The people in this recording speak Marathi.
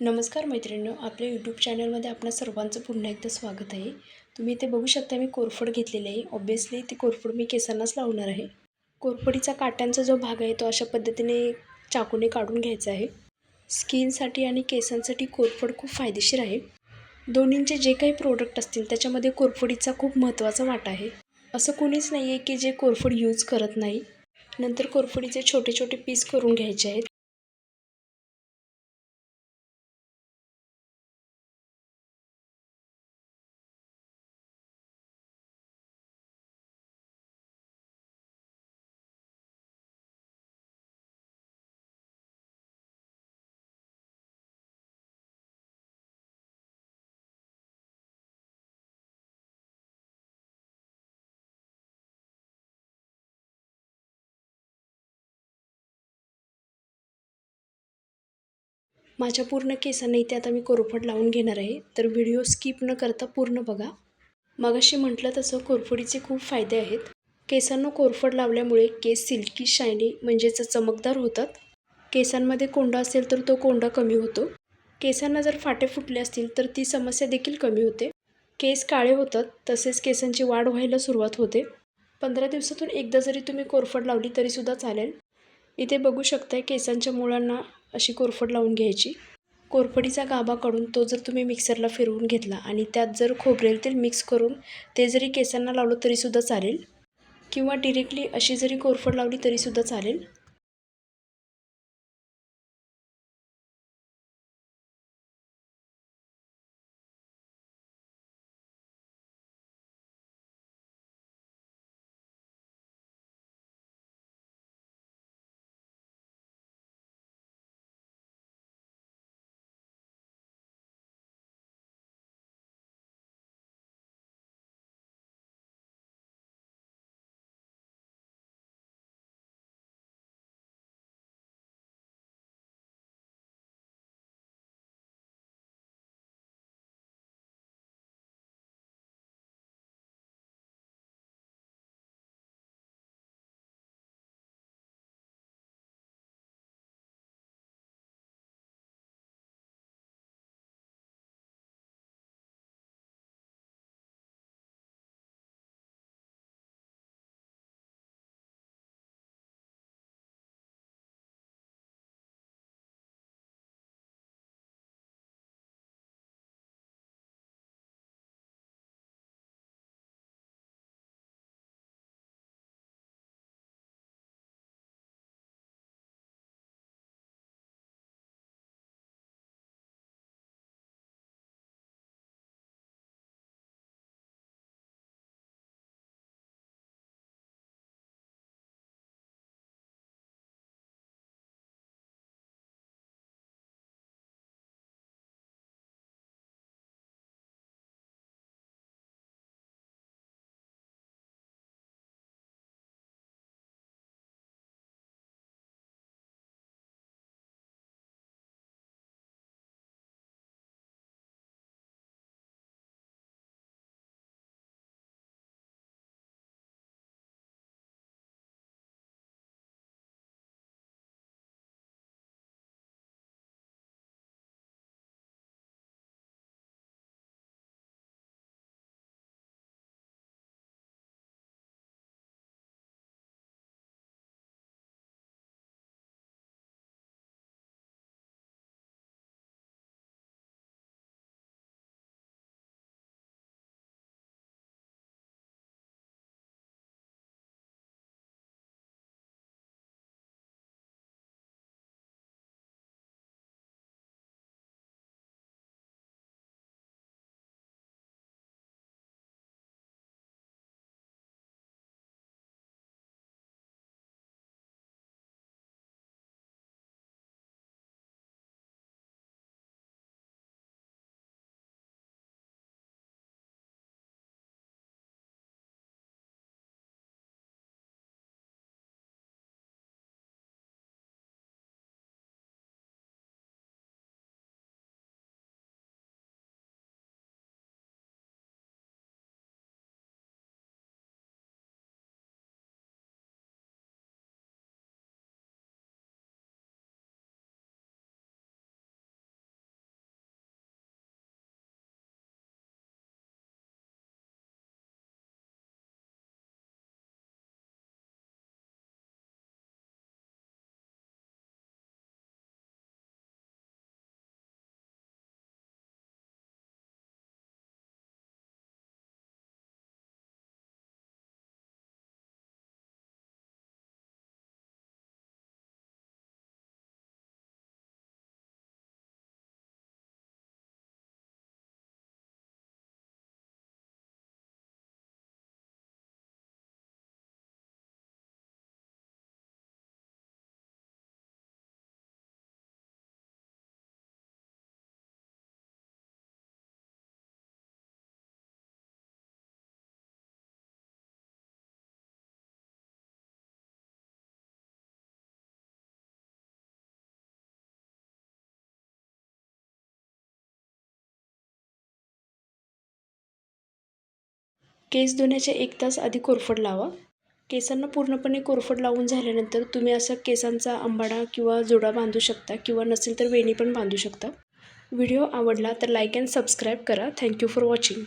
नमस्कार मैत्रिणींनो आपल्या यूट्यूब चॅनलमध्ये आपणा सर्वांचं पुन्हा एकदा स्वागत आहे. तुम्ही इथे बघू शकता मी कोरफड घेतलेली आहे. ऑब्वियसली ती कोरफड मी केसांनाच लावणार आहे. कोरफडीचा काट्यांचा जो भाग आहे तो अशा पद्धतीने चाकूने काढून घ्यायचा आहे. स्किनसाठी आणि केसांसाठी कोरफड खूप फायदेशीर आहे. दोन्हींचे जे काही प्रोडक्ट असतील त्याच्यामध्ये कोरफडीचा खूप महत्त्वाचा वाटा आहे. असं कोणीच नाही आहे की जे कोरफड यूज करत नाही. नंतर कोरफडीचे छोटे छोटे पीस करून घ्यायचे आहेत. माझ्या पूर्ण केसांना इथे आता मी कोरफड लावून घेणार आहे. तर व्हिडिओ स्किप न करता पूर्ण बघा. मगाशी म्हटलं तसं कोरफडीचे खूप फायदे आहेत. केसांना कोरफड लावल्यामुळे केस सिल्की शायनी म्हणजेच चमकदार होतात. केसांमध्ये कोंडा असेल तर तो कोंडा कमी होतो. केसांना जर फाटे फुटले असतील तर ती समस्या देखील कमी होते. केस काळे होतात तसेच केसांची वाढ व्हायला सुरुवात होते. पंधरा दिवसातून एकदा जरी तुम्ही कोरफड लावली तरीसुद्धा चालेल. इथे बघू शकताय केसांच्या मुळांना अशी कोरफड लावून घ्यायची. कोरफडीचा गाभा काढून तो जर तुम्ही मिक्सरला फिरवून घेतला आणि त्यात जर खोबरेल तेल मिक्स करून ते जरी केसांना लावलं तरीसुद्धा चालेल. किंवा डिरेक्टली अशी जरी कोरफड लावली तरीसुद्धा चालेल. केस धुण्याच्या एक तास आधी कोरफड लावा. केसांना पूर्णपणे कोरफड लावून झाल्यानंतर तुम्ही असं केसांचा अंबाडा किंवा जोडा बांधू शकता किंवा नसेल तर वेणी पण बांधू शकता. व्हिडिओ आवडला तर लाईक अँड सबस्क्राईब करा. Thank you for watching.